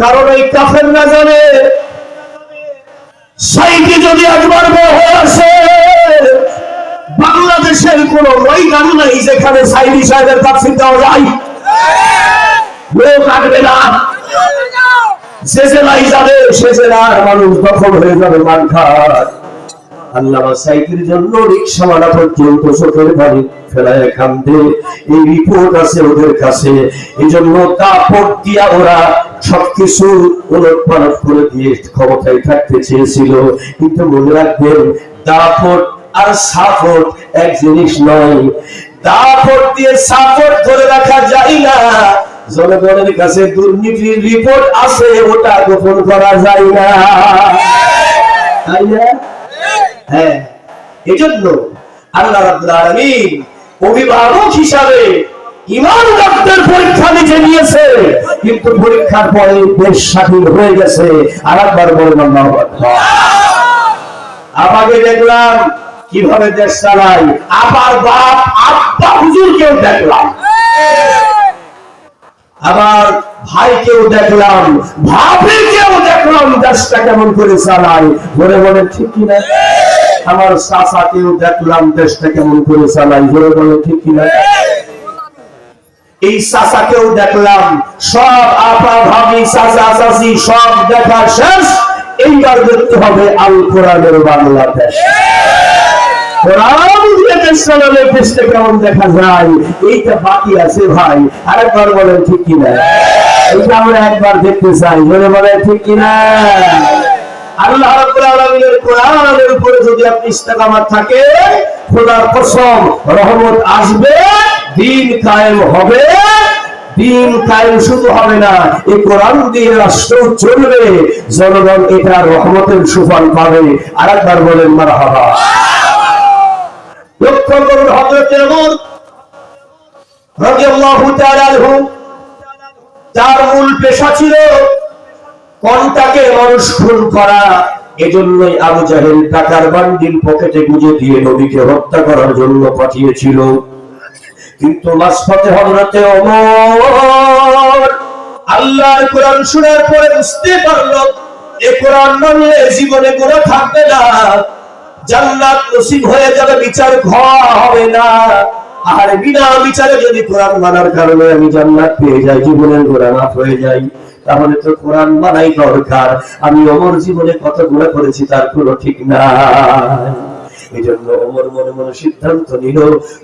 কারণ এই কাফের না জানে। সাইকে যদি একবার বের হয়ে আসে, বাংলাদেশের কোন ময়দান নাই যেখানে সাইদি সাহেবের তাফসির দেওয়া যায়। লোক আঁকবে না। সে জেলায় যাবে সে জেলার মানুষ দখল হয়ে যাবে মানখার। করে ক্ষমতায় থাকতে চেয়েছিল। কিন্তু মনে রাখবেন, দাপট আর সাপোর্ট এক জিনিস নয়। দাপট দিয়ে সাপোর্ট ধরে রাখা যায় না। জনগণের কাছে দুর্নীতির রিপোর্ট আছে, ওটা গোপন করা যায় না। তাই না? হ্যাঁ এজন্য আল্লাহ রাব্বুল আলামিন অভিভাবক হিসাবে ইমানদারদের পরীক্ষা নিতে নিয়েছে, কিন্তু পরীক্ষার পরে দেশ স্বাধীন হয়ে গেছে। আর একবার দেখলাম, কীভাবে দেশ চালাই আবার বাপ, আব্বা হুজুরকেও দেখলাম। আবার ভাইকেও দেখলাম, ভাবিকেও দেখলাম দেশটা কেমন করে চালায়। বলে বলে, ঠিক কিনা? আমার চাচাকেও দেখলাম দেশটা কেমন করে চালাই। বলে বলে, ঠিক কিনা? এই চাচাকেও দেখলাম, সব আপা ভাবি, চাচা চাচি, সব দেখা শেষ। এইবার দেখতে হবে আল কোরআনের বাংলাদেশ। দেশ কেমন দেখা যায়? এইটা বাকি আছে ভাই। আরেকবার বলেন, ঠিক কিনা? এইটা আমরা একবার দেখতে চাই। বলে বলে ঠিক কিনা? জনগণ এটা রহমতের সুফল পাবে। আরেকবার বলেন, মারহাবা। লক্ষ্য করুন, হযরত ওমর তার মূল পেশা ছিল কোনটাকে মানুষ খুন করা, এজন্যই আবু জাহেল টাকার বান্ডিল পকেটে গুজে দিয়ে নবীকে হত্যা করার জন্য পাঠিয়েছিল। কিন্তু মাসফতে হযরতে ওমর আল্লাহর কোরআন শোনার পরে বুঝতে পারল, এ কোরআন মানলে জীবনে গুনাহ থাকবে না, জান্নাত নসিব হয়ে যাবে, বিচার ঘর হবে না। আর বিনা বিচারে যদি কোরআন মানার কারণে আমি জান্নাত পেয়ে যাই, জীবনের মাফ হয়ে যাই। তাহলে তো কোরআন মানাই দরকার। আমি অমর জীবনে কত গুণা করেছি তার কোনো ঠিক নাই। এই জন্য অমর মনে মনে সিদ্ধান্ত নিল,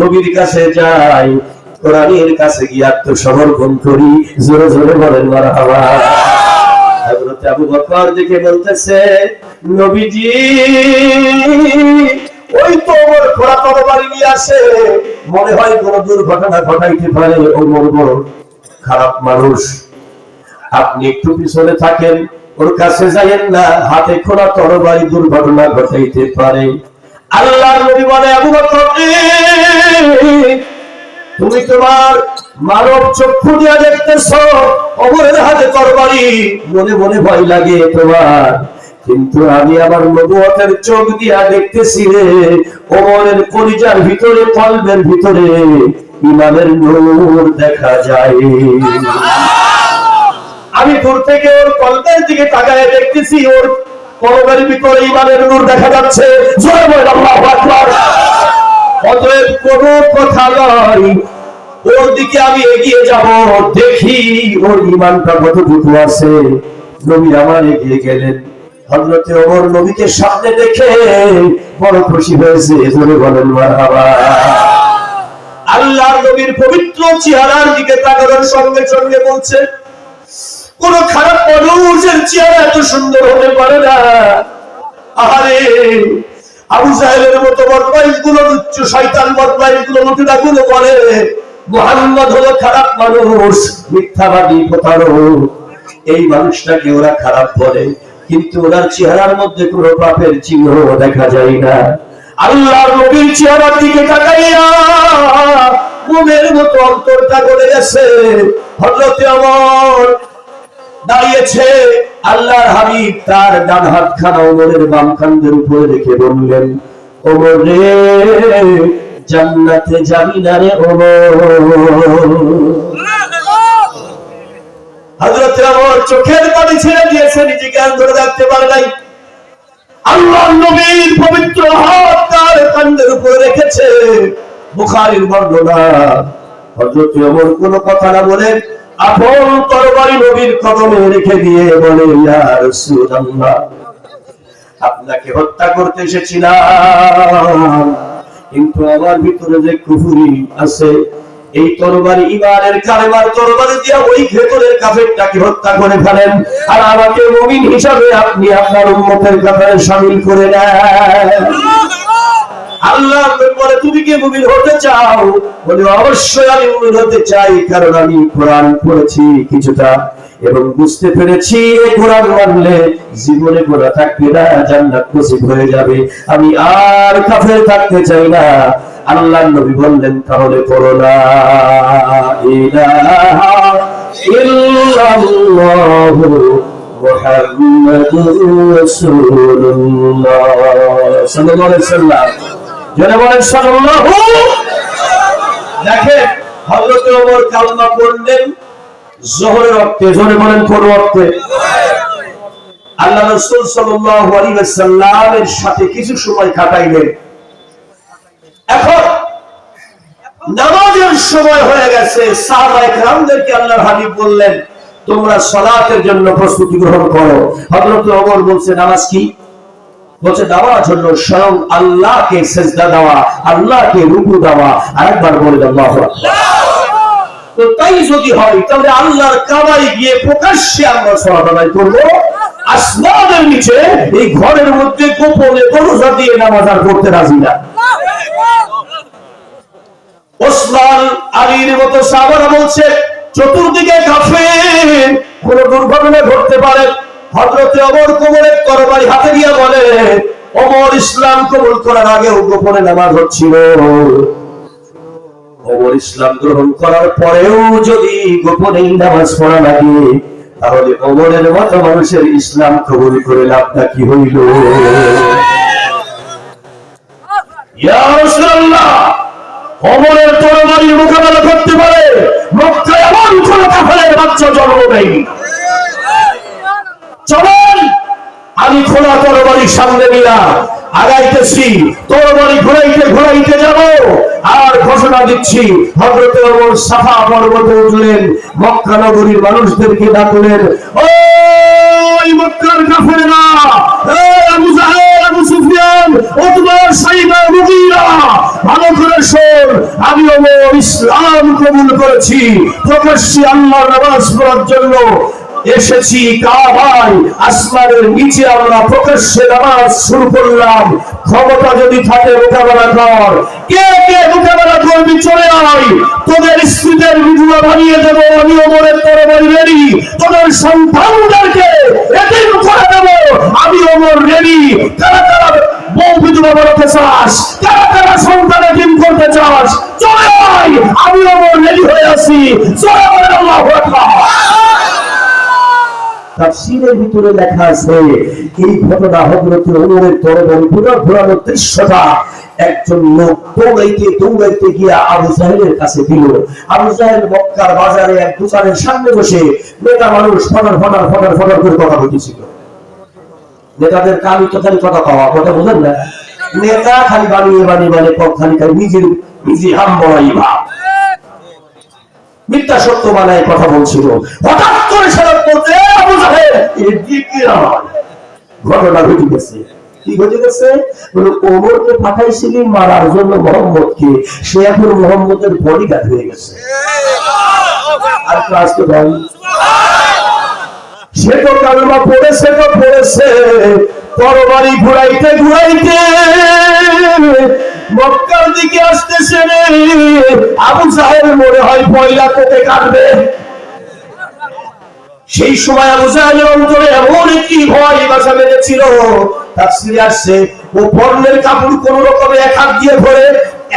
নবীর কাছে যাই, কোরআনের কাছে গিয়ে আত্মসমর্পণ করি, জোরে জোরে বলেন হযরত আবু বকর দেখে বলতেছে, নবীজি, ওই তো ওমর ঘোড়া তরবারি নিয়ে আসে। মনে হয় কোন দুর্ঘটনা ঘটাইতে পারে ওমর বড়। খারাপ মানুষ। আপনি একটু পিছনে থাকেন, ওর কাছে যাইয়েন না, হাতে খোলা তরবারি দুর্ঘটনা ঘটাইতে পারে। আল্লাহ নবী বলে, আবু বকর তুমি তোমার মানব চক্ষু দিয়া দেখতেছ, অমরের হাতে তরবারি, মনে মনে ভয় লাগে তোমার। কিন্তু আমি আমার নবুয়তের চোখ দিয়া দেখতেছি রে ওমরের কলিজার ভিতরে, কলবের ভিতরে ইমানের নূর দেখা যায়। আমি দূর থেকে ওর কলবের দিকে তাকায় দেখতেছি ওর কলবের ভিতরে ইমানের নূর দেখা যাচ্ছে। জয় বল আল্লাহু আকবার। অতএব কথা ওর দিকে আমি এগিয়ে যাব, দেখি ওর ইমানটা আছে। নবী আমার এগিয়ে গেলেন। হযরতে ওমর নবীকে সামনে দেখে বড় খুশি হয়েছে। জোরে বলেন, মারহাবা। আল্লাহর নবীর পবিত্র চেহারার দিকে তাকানোর সঙ্গে সঙ্গে বলছে কোন খারাপ মানুষের চেহারা এত সুন্দর হতে পারে না। আরে আবু সাহেবের মতো বদমাইশগুলো উচ্চ শয়তান বদমাইশগুলো লুটিনা গুলো বলে, মোহাম্মদ হলো খারাপ মানুষ, মিথ্যাবাদী প্রতারক। এই মানুষটাকে ওরা খারাপ বলে, কিন্তু ওনার চেহারার মধ্যে কোনো পাপের চিহ্ন দেখা যায় না। আল্লাহর নবীর চেহারার দিকে তাকাইয়া মোমের মতো অন্তরটা গড়ে গেছে। হযরতে আমার দাঁড়িয়েছে। আল্লাহর হাবিব তার ডান হাত খানা ওমরের বাম কান্দের উপরে রেখে বললেন, ওমর জান্নাতে যাবি না রে ওমর? হযরত ওমর চোখের পানি ছেড়ে দিয়েছে ধরে রাখতে নাই। নবীর পবিত্র হাত তার কান্দের উপরে রেখেছে। বুখারীর বর্ণনা। ওমর কোনো কথা না বলে আপন তরবারি নবীর কদমে রেখে দিয়ে বলে আপনাকে হত্যা করতে এসেছিলাম। কিন্তু আমার ভিতরে যে কুফুরি আছে, এই তরবারি ইমানের কালেমার তরবারি দিয়া ওই ভেতরের কাফেরটাকে হত্যা করে ফেলেন। আর আমাকে মুমিন হিসাবে আপনি আপনার উম্মতের কাতারে শামিল করে নেন। তুমি কি মুমিন হতে চাও? বলে, অবশ্যই আমি মুমিন হতে চাই, কারণ আমি কোরআন পড়েছি কিছুটা এবং বুঝতে পেরেছি, এই কোরআন মানলে জীবনে গোনা থাকবে না, জান্নাত নসিব হয়ে যাবে। আমি আর কাফের থাকতে চাই না। আল্লাহ নবী বললেন, তাহলে পড়ো না ইলাহা ইল্লাল্লাহু মুহাম্মাদুর রাসূলুল্লাহ। সাল্লাল্লাহু আলাইহি সাল্লাম জনে বলেন সাল্লাল্লাহু দেখেন, হযরত ওমর কালমা পড়লেন জোহরের ওয়াক্তে বলেন, কোন ওয়াক্তে আল্লাহ রাসূল সাল্লাল্লাহু আলাইহি ওয়াসাল্লামের সাথে কিছু সময় কাটাইলেন। এখন নামাজের সময় হয়ে গেছে সাহাবায়ে কেরামদেরকে আল্লাহর হাবিব বললেন, তোমরা সালাতের জন্য প্রস্তুতি গ্রহণ করো। হযরত ওমর বলছে, নামাজ কি? বলছে, দেওয়ার জন্য স্বয়ং আল্লাহকে সেজদা দেওয়া, আল্লাহকে রুকু দেওয়া। আরেকবার বলে আকবার। তো তাই যদি হয়, তাহলে আল্লাহর গিয়ে প্রকাশ্যে আমরা করব। নিচে, এই ঘরের মধ্যে গোপনে দরজা দিয়ে নামাজ আর করতে রাজি না। ওসমান আলীর মতো সাহাবারা বলছে, চতুর্দিকে কাফের কোন দুর্ঘটনা ঘটতে পারে। হযরতে ওমর কোমরের তরবারি হাতে দিয়ে বলে, ওমর ইসলাম কবুল করার আগেও গোপনে নামাজ হচ্ছিল। ওমর ইসলাম গ্রহণ করার পরেও যদি গোপনে নামাজ পড়া লাগে, তাহলে ওমরের মতো মানুষের ইসলাম কবুল করে লাভটা কি হইল? রাসূলুল্লাহ তরবারির মোকাবেলা করতে পারে, মক্কায় এমন কোন কাফেরের বাচ্চা জন্ম নেয়নি চলেন, আমি খোলা তরবারি সামনে নিয়া আগাইতেছি, তরবারি ঘোরাইতে ঘোরাইতে যাব, আর ঘোষণা দিচ্ছি হজরত ওমর সাফা পর্বতে উঠলেন, মক্কা নগরীর মানুষদেরকে ডাকলেন শোন, আমি ইসলাম কবুল করেছি, প্রকাশ্যে আল্লাহর নামাজ পড়ার জন্য এসেছি কাবায়, আসমানের নিচে আমরা প্রকাশ্যে নামাজ শুরু করলাম। ক্ষমতা যদি থাকে মোকাবেলা কর। কে কে মোকাবেলা করবি? চলে আয়। তোদের স্ত্রীদের বিধবা বানিয়ে দেব, আমি ওমরের তরবারি রেডি তোদের সন্তানদেরকে এদিন করে দেব, আমি ওমর রেডি কারা কারা বউ বিধবা বানাতে চাস? কারা কারা সন্তানের দিন করতে চাস? চলে আয়। আমি ওমর রেডি হয়ে আছি। চলে আল্লাহু আকবার। তাফসীরের ভিতরে লেখা আছে, এই ঘটনা হযরত ওমরের তরবারি পুনর ঘোরানোর দৃশ্যটা একজন লোক দৌড়াইতে দৌড়াইতে গিয়া আবু জাহেলের কাছে দিল। আবু জাহেল মক্কার বাজারে এক দোকানের সামনে বসে নেতা মানুষ ফটার ফটার ফটার ফটার করে কথা বলতেছিল। নেতাদের কালি তো খালি কথা কওয়া, কথা বুঝেন না? নেতা খালি বানিয়ে বানিয়ে মানে খালি খালি নিজের নিজে হাম বড়াই ভাব। মিথ্যা সত্য বানায় কথা বলছিল। হঠাৎ করে সারা বলতে আবু জাহেল এদিকে ঘটনা ঘটে গেছে। কি ঘটে গেছে? বলে ওমরকে পাঠাইছিলি মারার জন্য মোহাম্মদকে। সে এখন মোহাম্মদের বডিগার্ড হয়ে গেছে। আর ক্লাস তো ভাই সে তো কালমা পড়েছে তো পড়েছে তরবারি ঘুরাইতে ঘুরাইতে। মক্কার দিকে আসতেছে আবু সাহেব মনে হয় পয়লা তোকে কাটবে। সেই সময় আবু জাহেলের অন্তরে এমন একটি ভয়, বাসা বেঁধেছিল। তাফসিরে আসছে, ও পর্ণের কাপড় কোন রকমে এক হাত দিয়ে ধরে,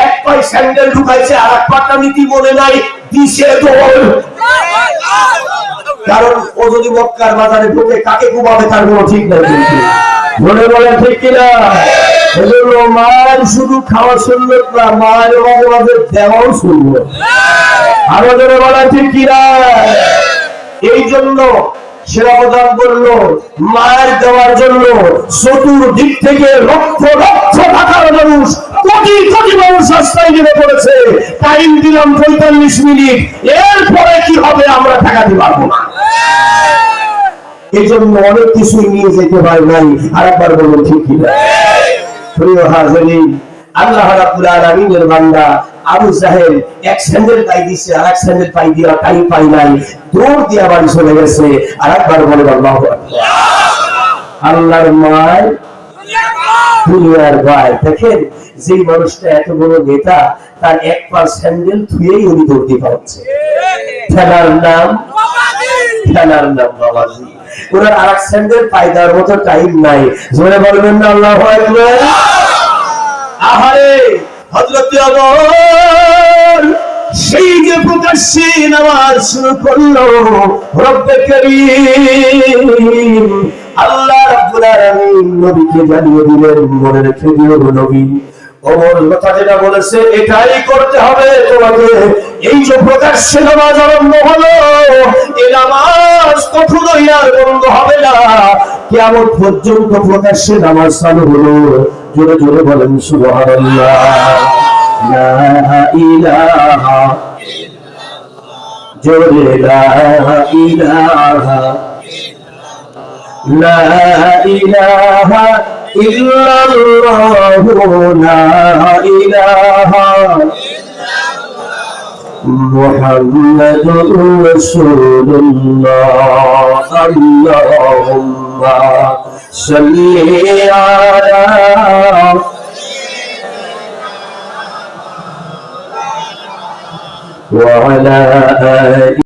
এক পায়ে স্যান্ডেল ঢুকাইছে আর এক পাটা নীতি মনে নাই, দিছে দৌড় কারণ ও যদি মক্কার বাজারে ঢুকে কাকে কুবাবে তার কোনো ঠিক নাই কিন্তু। বলে, ঠিক কিনা? এজন্য মায়ের শুধু খাওয়া সুন্দর না, মায়ের মাঝে দেওয়াও সুন্দর আরও জনে বলা ঠিক কিনা? এই জন্য মায়ের দেওয়ার জন্য থেকে লক্ষ লক্ষ টাকার মানুষ, কোটি কোটি মানুষ পড়েছে টাইম দিলাম পঁয়তাল্লিশ মিনিট, এরপরে কি হবে আমরা টাকা পারব না এই জন্য অনেক কিছুই নিয়ে যেতে হয় নাই, আরেকবার বলুন ঠিক কি না? প্রিয় হাজারিন, আল্লাহ রাব্বুল আলামিনের বান্দা আবু জাহেল এক স্যান্ডেল পাই দিছে আর এক স্যান্ডেল পাই দিয়া টাইম পাই নাই, দৌড় দিয়া বাড়ি চলে গেছে আর একবার বলে, আল্লাহু আল্লাহর মায় দুনিয়ার ভাই, দেখেন যে মানুষটা এত বড় নেতা, তার এক পা স্যান্ডেল ধুয়েই উনি খেলার নাম খেলার নাম বাবাজি। ওনার আর এক স্যান্ডেল পাই দেওয়ার মতো টাইম নাই। জোরে বলবেন না, আল্লাহ আহারে! সেই যে নামাজ জানিয়ে মনে রেখে দিও বলেছে, এটাই করতে হবে তোমাকে। এই যে প্রকাশ্যে নামাজ আরম্ভ হলো এই নামাজ কখনোই বন্ধ হবে না। কেমন পর্যন্ত প্রকাশ্যে নামাজ চালু হলো। জোরে জোরে বলেন সুবহানাল্লাহ লা ইলাহা জোরে লা ইলাহা لا إله إلا الله لا إله محمد رسول الله اللهم صل على وعلى آله